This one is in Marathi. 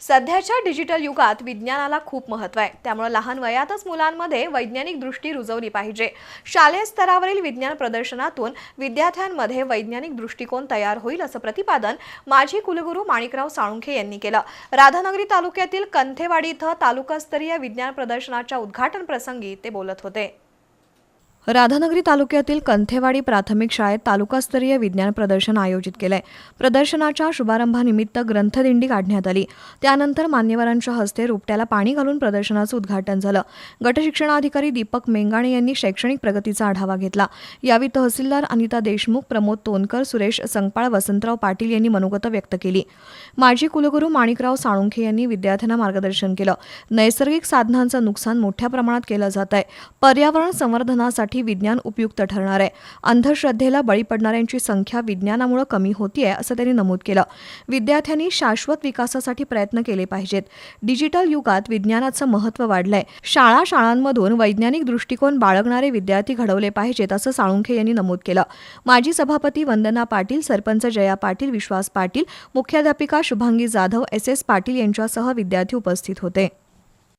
सध्याच्या डिजिटल युगात विज्ञानाला खूप महत्त्व आहे. त्यामुळे लहान वयातच मुलांमध्ये वैज्ञानिक दृष्टी रुजवली पाहिजे. शालेय स्तरावरील विज्ञान प्रदर्शनातून विद्यार्थ्यांमध्ये वैज्ञानिक दृष्टिकोन तयार होईल असं प्रतिपादन माजी कुलगुरू माणिकराव साळुंखे यांनी केलं. राधानगरी तालुक्यातील कंथेवाडी इथं तालुकास्तरीय विज्ञान प्रदर्शनाच्या उद्घाटन प्रसंगी ते बोलत होते. राधानगरी तालुक्यातील कंथेवाडी प्राथमिक शाळेत तालुकास्तरीय विज्ञान प्रदर्शन आयोजित केलंय. प्रदर्शनाच्या शुभारंभानिमित्त ग्रंथदिंडी काढण्यात आली. त्यानंतर मान्यवरांच्या हस्ते रुपट्याला पाणी घालून प्रदर्शनाचं उद्घाटन झालं. गटशिक्षणाधिकारी दीपक मेंगाणे यांनी शैक्षणिक प्रगतीचा आढावा घेतला. यावेळी तहसीलदार अनिता देशमुख प्रमोद तोनकर सुरेश संकपाळ वसंतराव पाटील यांनी मनोगत व्यक्त केली. माजी कुलगुरू माणिकराव साळुंखे यांनी विद्यार्थ्यांना मार्गदर्शन केलं. नैसर्गिक साधनांचं नुकसान मोठ्या प्रमाणात केलं जात आहे पर्यावरण संवर्धनासाठी विज्ञान उपयुक्त ठरणार आहे. अंधश्रद्धेला बळी पडणाऱ्यांची संख्या विज्ञानामुळे कमी होतीये असं त्यांनी नमूद केलं. विद्यार्थ्यांनी शाश्वत विकासासाठी प्रयत्न केले पाहिजेत. डिजिटल युगात विज्ञानाचं महत्त्व वाढलंय. शाळा शाळांमधून वैज्ञानिक दृष्टिकोन बाळगणारे विद्यार्थी घडवले पाहिजेत असं साळुंखे यांनी नमूद केलं. माजी सभापती वंदना पाटील सरपंच जया पाटील विश्वास पाटील मुख्याध्यापिका शुभांगी जाधव एस एस पाटील यांच्यासह विद्यार्थी उपस्थित होते.